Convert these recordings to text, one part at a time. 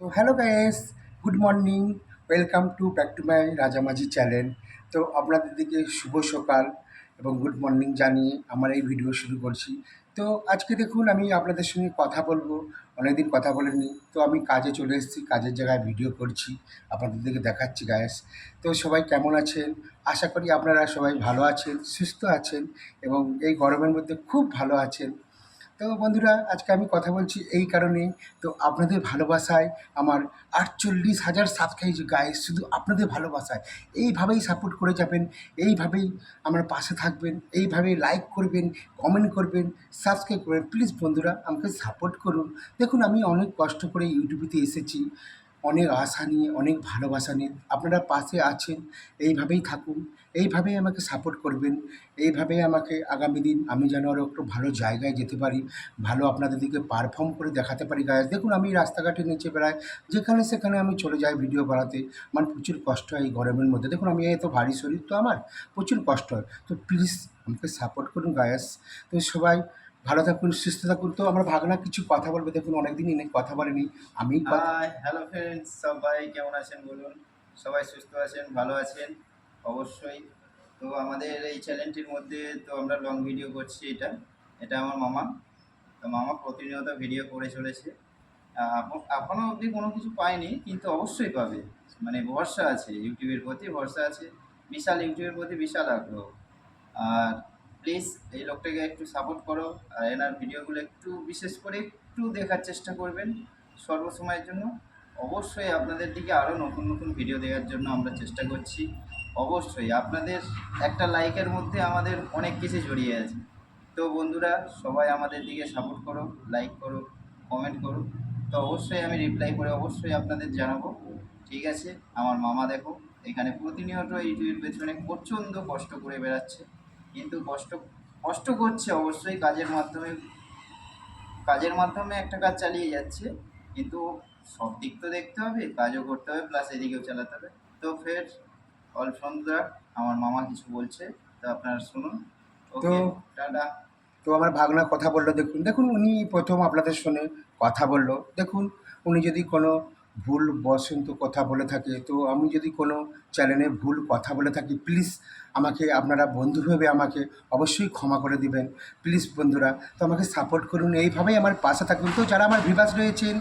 তো hello guys good morning welcome to back to my Rajamajhi channel তো আপনাদের দিকে শুভ সকাল এবং গুড মর্নিং জানিয়ে আমার এই ভিডিও শুরু করছি। তো আজকে দেখুন আমি আপনাদের সঙ্গে কথা বলব, অনেকদিন কথা বলিনি তো আমি কাজে চলে এসেছি, কাজের জায়গায় ভিডিও করছি, আপনাদের দিকে দেখাচ্ছি গায়েস তো সবাই কেমন আছেন? আশা করি আপনারা সবাই ভালো আছেন, সুস্থ আছেন এবং এই গরমের মধ্যে খুব ভালো আছেন। তো বন্ধুরা, আজকে আমি কথা বলছি এই কারণে। তো আপনাদের ভালোবাসায় আমার আটচল্লিশ হাজার সাবস্ক্রাইব গায়ে শুধু আপনাদের ভালোবাসায়। এইভাবেই সাপোর্ট করে যাবেন, এইভাবেই আমার পাশে থাকবেন এইভাবে লাইক করবেন কমেন্ট করবেন সাবস্ক্রাইব করবেন। প্লিজ বন্ধুরা, আমাকে সাপোর্ট করুন। দেখুন, আমি অনেক কষ্ট করে ইউটিউবেতে এসেছি। অনেক আশা নিয়ে, অনেক ভালোবাসা নিয়ে আপনারা পাশে আছেন। এইভাবেই থাকুন, এইভাবেই আমাকে সাপোর্ট করবেন, এইভাবেই আমাকে আগামী দিন আমি যেন আরও একটু ভালো জায়গায় যেতে পারি, ভালো আপনাদের দিকে পারফর্ম করে দেখাতে পারি। গায়ে দেখুন আমি রাস্তাঘাটে নিচে বেড়াই, যেখানে সেখানে আমি চলে যাই ভিডিও বানাতে। আমার প্রচুর কষ্ট হয় এই গরমের মধ্যে। দেখুন আমি এত ভারী শরীর তো আমার, প্রচুর কষ্ট হয়। তো প্লিজ আমাকে সাপোর্ট করুন গায়াস তো সবাই ভালো থাকুন সুস্থ থাকুন। তো আমার ভাগনা কিছু কথা বলবে। দেখুন অনেকদিন এনে কথা বলেনি। আমি হ্যালো ফ্রেন্ডস সবাই কেমন আছেন বলুন? সবাই সুস্থ আছেন ভালো আছেন? অবশ্যই। তো আমাদের এই চ্যানেলটির মধ্যে তো আমরা লং ভিডিও করছি এটা। এটা আমার মামা। তো মামা প্রতিনিয়ত ভিডিও করে চলেছে। আহ, এখনো- এখনও অবধি কোনো কিছু পায়নি কিন্তু অবশ্যই পাবে। মানে ভরসা আছে ইউটিউবের প্রতি ভরসা আছে। বিশাল ইউটিউবের প্রতি বিশাল আগ্রহ। আর প্লিজ এই লোকটাকে একটু সাপোর্ট করো, আর এনার ভিডিওগুলো একটু বিশেষ করে একটু দেখার চেষ্টা করবেন সর্বসময়ের জন্য। অবশ্যই আপনাদের দিকে আরও নতুন নতুন ভিডিও দেওয়ার জন্য আমরা চেষ্টা করছি। অবশ্যই আপনাদের একটা লাইকের মধ্যে আমাদের অনেক কিছু জড়িয়ে আছে। তো বন্ধুরা, সবাই আমাদের দিকে সাপোর্ট করো লাইক করো কমেন্ট করো। তো অবশ্যই আমি রিপ্লাই করে অবশ্যই আপনাদের জানাব। ঠিক আছে, আমার মামা দেখো, এখানে প্রতিনিয়ত এই ইউটিউবের পেছনে প্রচণ্ড কষ্ট করে বেড়াচ্ছে। কিন্তু কষ্ট কষ্ট করছে অবশ্যই কাজের মাধ্যমে কাজের মাধ্যমে একটা কাজ চালিয়ে যাচ্ছে। কিন্তু সব দিক তো দেখতে হবে কাজও করতে হবে প্লাস এদিকেও চালাতে হবে। তো ফের অল সন্ধ্যা আমার মামা কিছু বলছে তো আপনারা শুনুন। Okay tata. তো আমার ভাগনা কথা বলল দেখুন দেখুন উনি প্রথম আপনাদের শুনে কথা বলল। দেখুন উনি যদি কোনো ভুল বসন্ত কথা বলে থাকে। তো আমি যদি কোনো চ্যানেলে ভুল কথা বলে থাকি প্লিজ আমাকে, আপনারা বন্ধু ভেবে আমাকে অবশ্যই ক্ষমা করে দিবেন। প্লিজ বন্ধুরা, তো আমাকে সাপোর্ট করুন। এইভাবেই আমার পাশে থাকুন। তো যারা আমার ভিভাস রয়েছেন,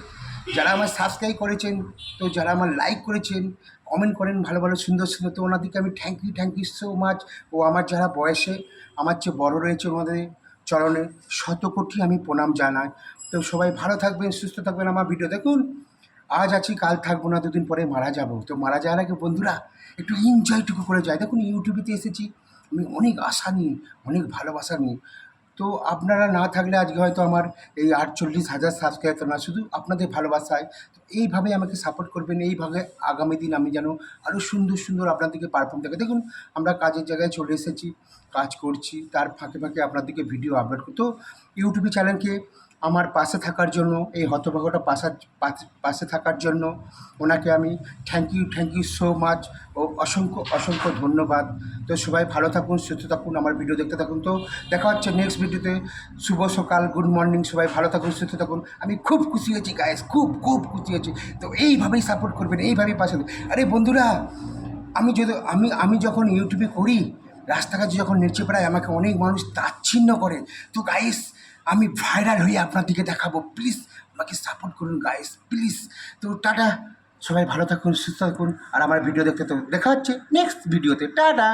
যারা আমার সাবস্ক্রাইব করেছেন, তো যারা আমার লাইক করেছেন কমেন্ট করেন ভালো ভালো, সুন্দর সুন্দর। তো ওনাদেরকে আমি thank you thank you so much ও আমার যারা বয়সে, আমার চেয়ে বড় রয়েছে ওনাদের চরণে শত কোটি আমি প্রণাম জানাই। তো সবাই ভালো থাকবেন, সুস্থ থাকবেন আমার ভিডিও দেখুন আজ আছি, কাল থাকব না, দুদিন পরে মারা যাব। তো মারা যাওয়ার আগে বন্ধুরা, একটু এনজয়টুকু করে যায় দেখুন ইউটিউবেতে এসেছি। আমি অনেক আশা নিই অনেক ভালোবাসা নিই তো আপনারা না থাকলে আজকে হয়তো আমার এই আটচল্লিশ হাজার সাবস্ক্রাইবার না, শুধু আপনাদের ভালোবাসায়। তো এইভাবে আমাকে সাপোর্ট করবেন, এইভাবে আগামী দিন আমি যেন আরও সুন্দর সুন্দর আপনাদেরকে পারফর্ম দেখে। দেখুন, আমরা কাজের জায়গায় চলে এসেছি, কাজ করছি, তার ফাঁকে ফাঁকে আপনাদেরকে ভিডিও আপলোড করতো ইউটিউবে চ্যানেলকে আমার পাশে থাকার জন্য এই হতভাগটা পাশা পাশে- থাকার জন্য ওনাকে আমি thank you thank you so much ও অসংখ্য অসংখ্য ধন্যবাদ। তো সবাই ভালো থাকুন সুস্থ থাকুন আমার ভিডিও দেখতে থাকুন। তো দেখা হচ্ছে নেক্সট ভিডিওতে শুভ সকাল গুড মর্নিং সবাই ভালো থাকুন সুস্থ থাকুন। আমি খুব খুশি হয়েছি গায়েস খুব খুব খুশি হয়েছি। তো এইভাবেই সাপোর্ট করবেন এইভাবেই পাশে। আরে বন্ধুরা আমি যদি আমি আমি যখন ইউটিউবে করি রাস্তাঘাটে যখন নেচে বেড়াই আমাকে অনেক মানুষ তাচ্ছিন্ন করে, তো গাইস আমি ভাইরাল হয়ে আপনাদেরকে দেখাবো প্লিজ আমাকে সাপোর্ট করুন গাইস প্লিজ তো টাটা, সবাই ভালো থাকুন, সুস্থ থাকুন, আর আমার ভিডিও দেখতে তো দেখা হচ্ছে নেক্সট ভিডিওতে টাটা।